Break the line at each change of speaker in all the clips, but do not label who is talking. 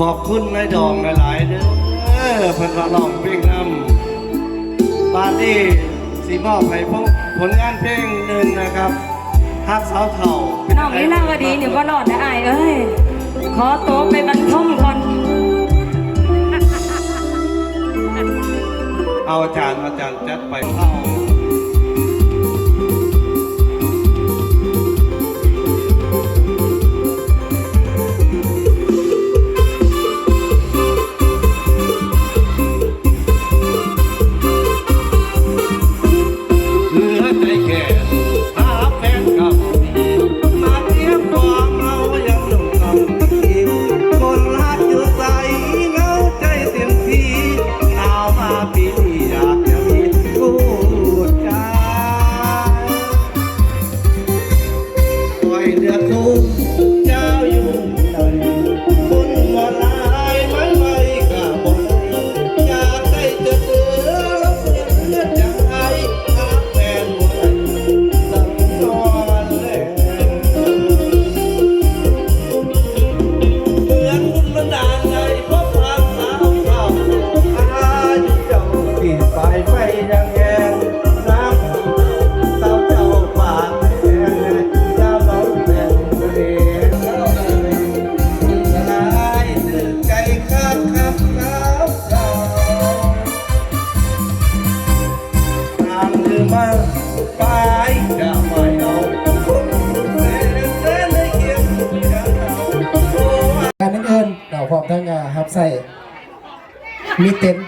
ขอบคุณนายดองหลายๆเด้อเพิ่นว่าร้องเพลงนำปาร์ตี้สีมอบให้พวกผลงานเพลงหนึ่งนะครับฮักสาวเถ่าเป็
น้องลีลาวดีนี่บ่รอดนะไอเอ้ย ขอโตวไปบรรทมก่อน
เอาอาจารย์อาจารย์จัดไปเข้า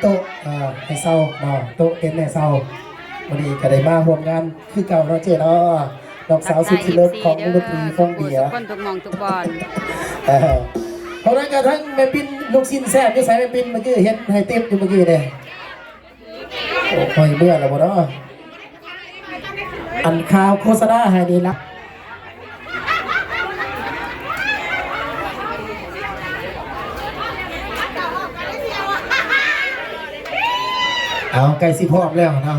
โต๊ะ
อ่าให้เศร้าเนาะโต๊ะเต็นท์ให้เศร้าวันนี้ก็ได้มาร่วมงานคือเก่าเนาะเจ๊เนาะดอกสาวสุดที่เลิฟของดนตรีฟองเบียร์
คนทุกมองทุกบอล
เออเพราะนั้นก็ทั้งแม่ปินลูกชิ้นแซ่บที่ใส่แม่ปินเมื่อกี้เห็นให้เต็มอยู่เมื่อกี้เลยโอ้คอยเบื่อแล้วบ่เนาะอันข่าวโฆษณาให้ดีละ เอาไก่สิพอกแล้วเนาะ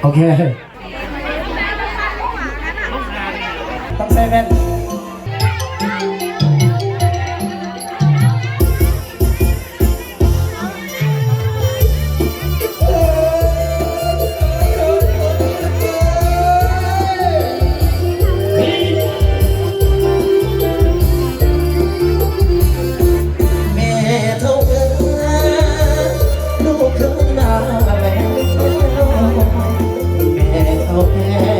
โอเค ต้องใส่แว่น แม่แม่เขาแพ้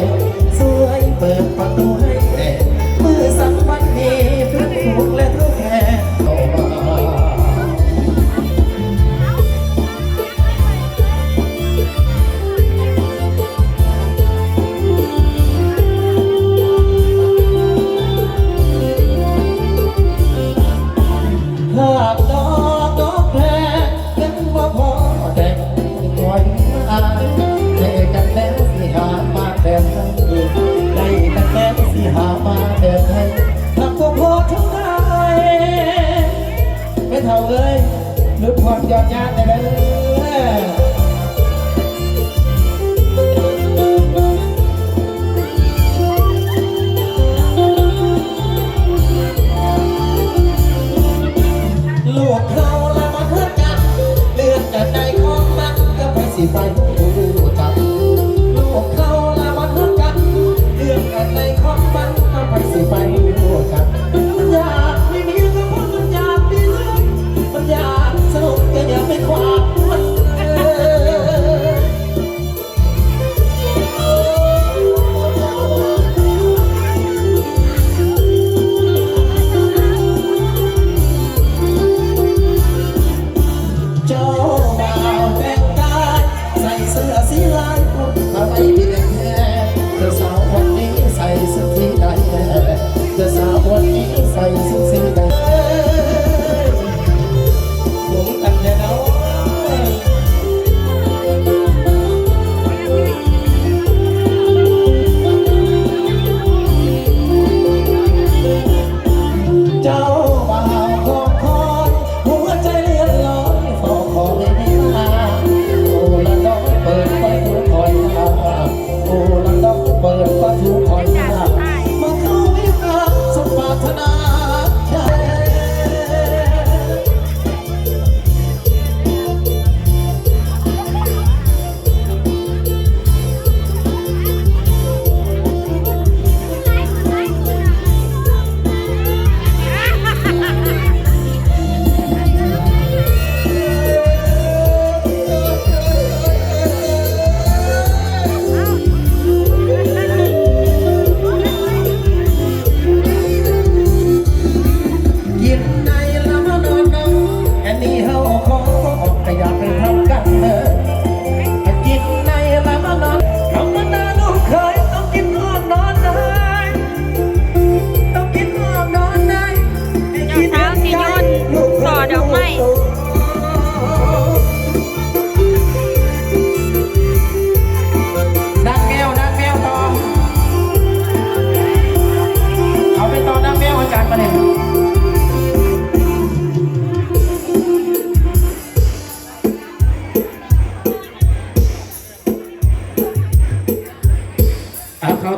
ยอดยานเลย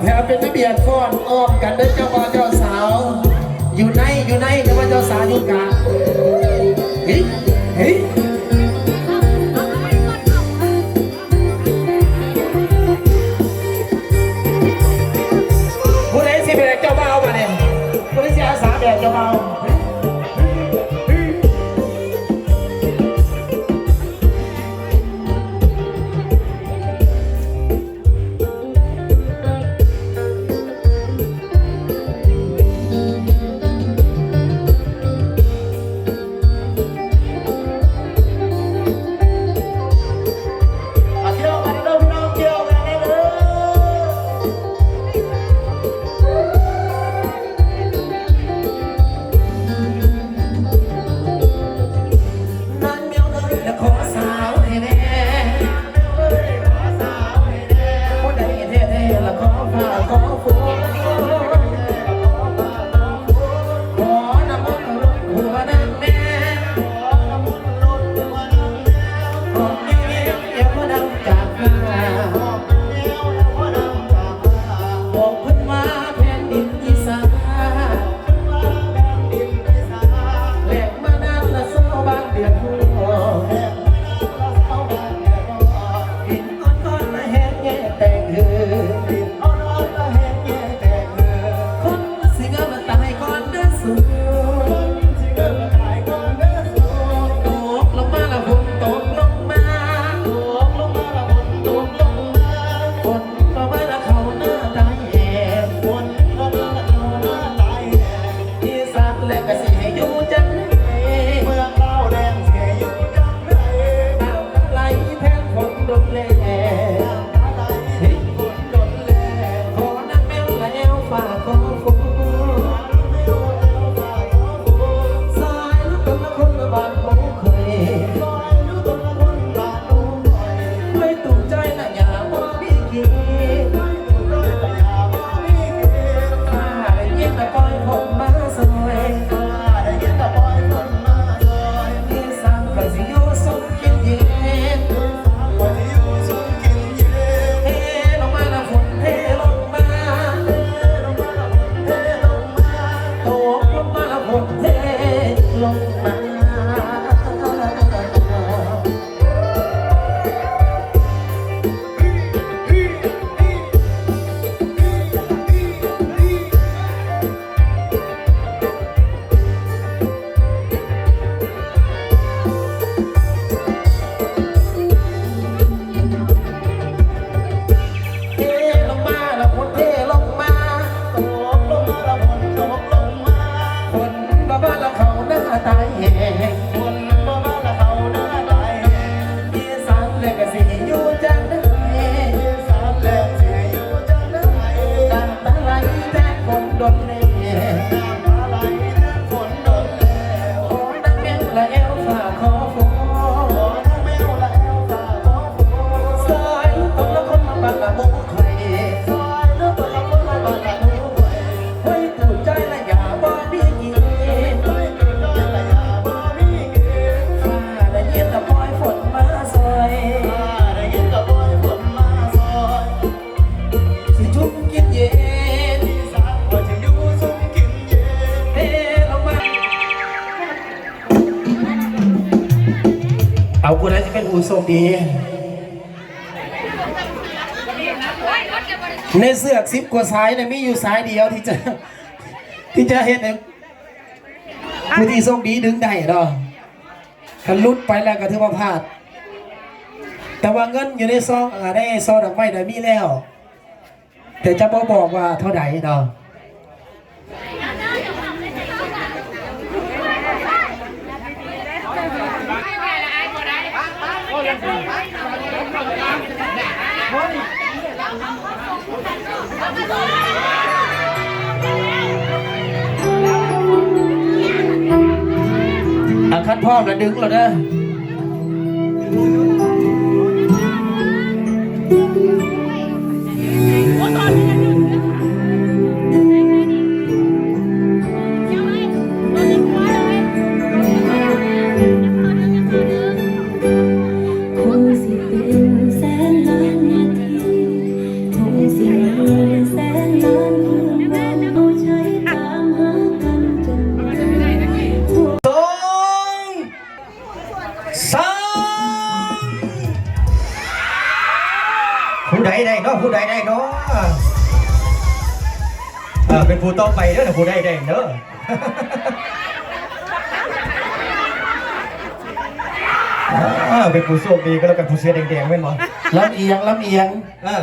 แถวเป็นระเบียบก้อนอ้อมกันเด้อเจ้าบ่าวเจ้าสาว อยู่ในอยู่ในเดี๋ยวว่าเจ้าสาวอยู่กลาเฮ้ยเฮ้ยผู้ใดสิเป็เจ้าบ่าวมาเนี่ยผู้ใดสิอาสาแบบเจ้าบา Yeah. ตีในเสือกซิบกว่าสายเนี่ยมีอยู่ซ้ายเดียวที่จะที่จะเห็นผู้ที่ทรงดีดึงได้ดอกคันลุดไปแล้วก็ถือว่าพลาด แต่ว่าเงินอยู่ในซองอ่าได้ซองดอกไม้ได้มีแล้ว แต่จะบอกบอกว่าเท่าไหร่ดอก อาคัดพ่อระดึงเราเด้อ
ใดได้เนาะผู้ใดได้เนาะเออเป็นผู้ต่อไปเด้อผู้ใดได้เด้ออ่าเป็นผู้โชคดีก็แล้วกันผู้เสื้อแดงๆแม่นบ่
ลำเอียงลำเอียง
เออ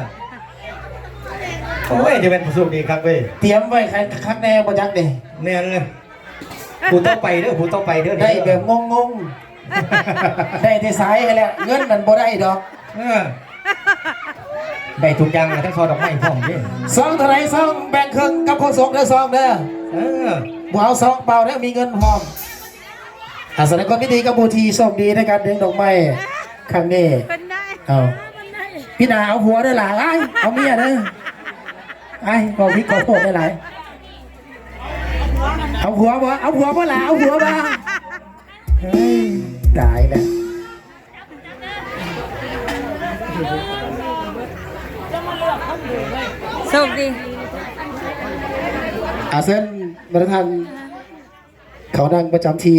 โอ้ยจะเป็นผู้โชคดีครับเว้ย
เตรียมไว้ใครคักแน่บ่จักเด้
แน่เลยผู้ต่อไปเด้อผู้ต่อไปเด้อ
ได้แบบงงๆ ได้ที่สายให้แล้วเงินมันบ่ได้ดอก
เออ ได้ทุกอย่างเลยทั้งซอดอกไม้พร้อมเด้อ
ซองเท่าไหรซองแบ่งครึ่งกับคนสงเด้อซองเด้อ
เออ
บ่เอาซองเปล่าเด้อมีเงินพร้อมอาแสดงความยินดีกับบูทีโชคดีในการเลี้ยงดอกไม้ครั้งนี้
เป็นได้
เอาพี่นาเอาหัวเด้อหล่ะไอ้ายเอาเมียเด้อไอ้ายบอกพี่ขอโทษได้หลายเอาหัวบ่เอาหัวบ่ล่ะเอาหัวบ่เฮ้ยตายแล้ว
โชคดี
อาเซนประธานเขานั่งประจำที